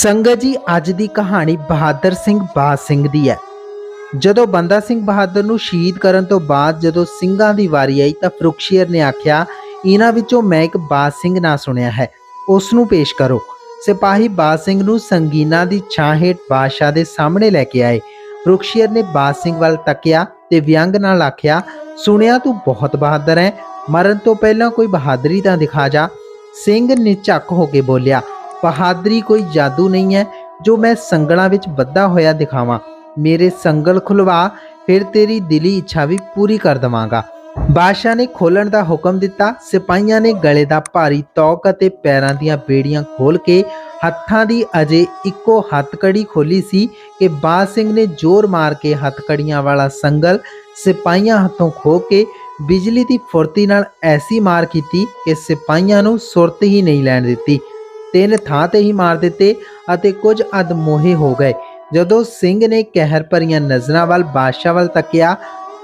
ਸੰਗਤ ਜੀ, ਅੱਜ ਦੀ ਕਹਾਣੀ ਬਹਾਦਰ ਸਿੰਘ ਬਾਜ ਸਿੰਘ ਦੀ ਹੈ। ਜਦੋਂ ਬੰਦਾ ਸਿੰਘ ਬਹਾਦਰ ਨੂੰ ਸ਼ਹੀਦ ਕਰਨ ਤੋਂ ਬਾਅਦ ਜਦੋਂ ਸਿੰਘਾਂ ਦੀ ਵਾਰੀ ਆਈ ਤਾਂ ਫਰੁਖਸ਼ੀਰ ਨੇ ਆਖਿਆ, ਇਹਨਾਂ ਵਿੱਚੋਂ ਮੈਂ ਇੱਕ ਬਾਜ ਸਿੰਘ ਨਾਂ ਸੁਣਿਆ ਹੈ। ਉਸ ਨੂੰ ਪੇਸ਼ ਕਰੋ। ਸਿਪਾਹੀ ਬਾਜ ਸਿੰਘ ਨੂੰ ਸੰਗੀਨਾ ਦੀ ਛਾਂ ਹੇਠ ਬਾਦਸ਼ਾਹ ਦੇ ਸਾਹਮਣੇ ਲੈ ਕੇ ਆਏ। ਫਰੁਖਸ਼ੀਰ ਨੇ ਬਾਜ ਸਿੰਘ ਵੱਲ ਤੱਕਿਆ ਤੇ ਵਿਅੰਗ ਨਾਲ ਆਖਿਆ, ਸੁਣਿਆ ਤੂੰ ਬਹੁਤ ਬਹਾਦਰ ਹੈ। ਮਰਨ ਤੋਂ ਪਹਿਲਾਂ ਕੋਈ ਬਹਾਦਰੀ ਤਾਂ ਦਿਖਾ ਜਾ। ਸਿੰਘ ਨਿਝੱਕ ਹੋ ਕੇ ਬੋਲਿਆ ਬਹਾਦਰੀ ਕੋਈ ਜਾਦੂ ਨਹੀਂ ਹੈ, ਜੋ ਮੈਂ ਸੰਗਲਾਂ ਵਿੱਚ ਬੱਧਾ ਹੋਇਆ ਦਿਖਾਵਾਂ। ਮੇਰੇ ਸੰਗਲ ਖੁਲਵਾ, ਫਿਰ ਤੇਰੀ ਦਿਲੀ ਇੱਛਾ ਵੀ ਪੂਰੀ ਕਰ ਦਵਾਂਗਾ। ਬਾਦਸ਼ਾਹ ਨੇ ਖੋਲਣ ਦਾ ਹੁਕਮ ਦਿੱਤਾ, ਸਿਪਾਹੀਆਂ ਨੇ ਗਲੇ ਦਾ ਭਾਰੀ ਤੌਕ ਅਤੇ ਪੈਰਾਂ ਦੀਆਂ ਬੇੜੀਆਂ ਖੋਲ ਕੇ ਹੱਥਾਂ ਦੀ ਅਜੇ ਇੱਕੋ ਹੱਥਕੜੀ ਖੋਲੀ ਸੀ ਕਿ ਬਾਦ ਸਿੰਘ ਨੇ ਜ਼ੋਰ ਮਾਰ ਕੇ ਹੱਥਕੜੀਆਂ ਵਾਲਾ ਸੰਗਲ ਸਿਪਾਹੀਆਂ ਹੱਥੋਂ ਖੋ ਕੇ ਬਿਜਲੀ ਦੀ ਫੁਰਤੀ ਨਾਲ ਐਸੀ ਮਾਰ ਕੀਤੀ ਕਿ ਸਿਪਾਹੀਆਂ ਨੂੰ ਸੁਰਤ ਹੀ ਨਹੀਂ ਲੈਣ ਦਿੱਤੀ। ਤਿੰਨ ਥਾਂ ਤੇ ਹੀ ਮਾਰ ਦਿੱਤੇ ਅਤੇ ਕੁਝ ਅਦਮੋਹੇ ਹੋ ਗਏ। ਜਦੋਂ ਸਿੰਘ ਨੇ ਕਹਿਰ ਭਰੀਆਂ ਨਜ਼ਰਾਂ ਵੱਲ ਬਾਦਸ਼ਾਹ ਵੱਲ ਤੱਕਿਆ,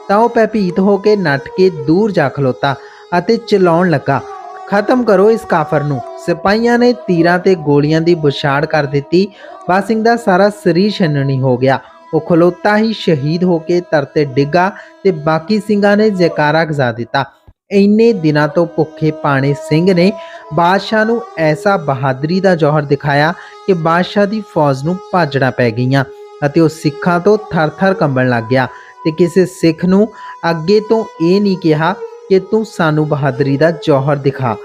ਤਾਂ ਉਹ ਭੈਭੀਤ ਹੋ ਕੇ ਨੱਠ ਕੇ ਦੂਰ ਜਾ ਖਲੋਤਾ ਅਤੇ ਚਲਾਉਣ ਲੱਗਾ। ਖਤਮ ਕਰੋ ਇਸ ਕਾਫਰ ਨੂੰ। ਸਿਪਾਹੀਆਂ ਨੇ ਤੀਰਾਂ ਤੇ ਗੋਲੀਆਂ ਦੀ ਬੁਛਾੜ ਕਰ ਦਿੱਤੀ। ਬਾਦ ਸਿੰਘ ਦਾ ਸਾਰਾ ਸਰੀਰ ਛੰਨਣੀ ਹੋ ਗਿਆ। ਉਹ ਖਲੋਤਾ ਹੀ ਸ਼ਹੀਦ ਹੋ ਕੇ ਤਰਤੇ ਡਿੱਗਾ ਤੇ ਬਾਕੀ ਸਿੰਘਾਂ ਨੇ ਜੈਕਾਰਾ ਗਜ਼ਾ ਦਿੱਤਾ। ਇੰਨੇ ਦਿਨਾਂ ਤੋਂ ਭੁੱਖੇ ਪਾਣੇ ਸਿੰਘ ਨੇ ਬਾਦਸ਼ਾਹ ਨੂੰ ਐਸਾ ਬਹਾਦਰੀ ਦਾ ਜੋਹਰ ਦਿਖਾਇਆ ਕਿ ਬਾਦਸ਼ਾਹ ਦੀ ਫੌਜ ਨੂੰ ਭਾਜੜਾ ਪੈ ਗਈਆਂ ਅਤੇ ਉਹ ਸਿੱਖਾਂ ਤੋਂ ਥਰ-ਥਰ ਕੰਬਣ ਲੱਗ ਗਿਆ ਤੇ ਕਿਸੇ ਸਿੱਖ ਨੂੰ ਅੱਗੇ ਤੋਂ ਇਹ ਨਹੀਂ ਕਿਹਾ ਕਿ ਤੂੰ ਸਾਨੂੰ ਬਹਾਦਰੀ ਦਾ ਜੋਹਰ ਦਿਖਾ।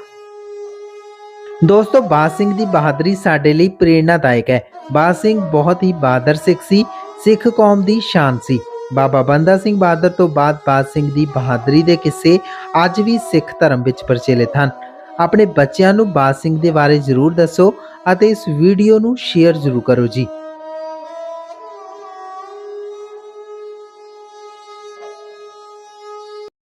ਦੋਸਤੋ, ਬਾਦ ਸਿੰਘ ਦੀ ਬਹਾਦਰੀ ਸਾਡੇ ਲਈ ਪ੍ਰੇਰਣਾਦਾਇਕ ਹੈ। ਬਾਦ ਸਿੰਘ ਬਹੁਤ ਹੀ ਬਹਾਦਰ ਸਿੱਖ ਸੀ, ਸਿੱਖ ਕੌਮ ਦੀ ਸ਼ਾਨ ਸੀ। ਬਾਬਾ ਬੰਦਾ ਸਿੰਘ ਬਹਾਦਰ ਤੋਂ ਬਾਅਦ ਬਾਦ ਸਿੰਘ ਦੀ ਬਹਾਦਰੀ ਦੇ ਕਿੱਸੇ ਅੱਜ ਵੀ ਸਿੱਖ ਧਰਮ ਵਿੱਚ ਪ੍ਰਚਲਿਤ ਹਨ। ਆਪਣੇ ਬੱਚਿਆਂ ਨੂੰ ਬਾਦ ਸਿੰਘ ਦੇ ਬਾਰੇ ਜ਼ਰੂਰ ਦੱਸੋ ਅਤੇ ਇਸ ਵੀਡੀਓ ਨੂੰ ਸ਼ੇਅਰ ਜ਼ਰੂਰ ਕਰੋ ਜੀ।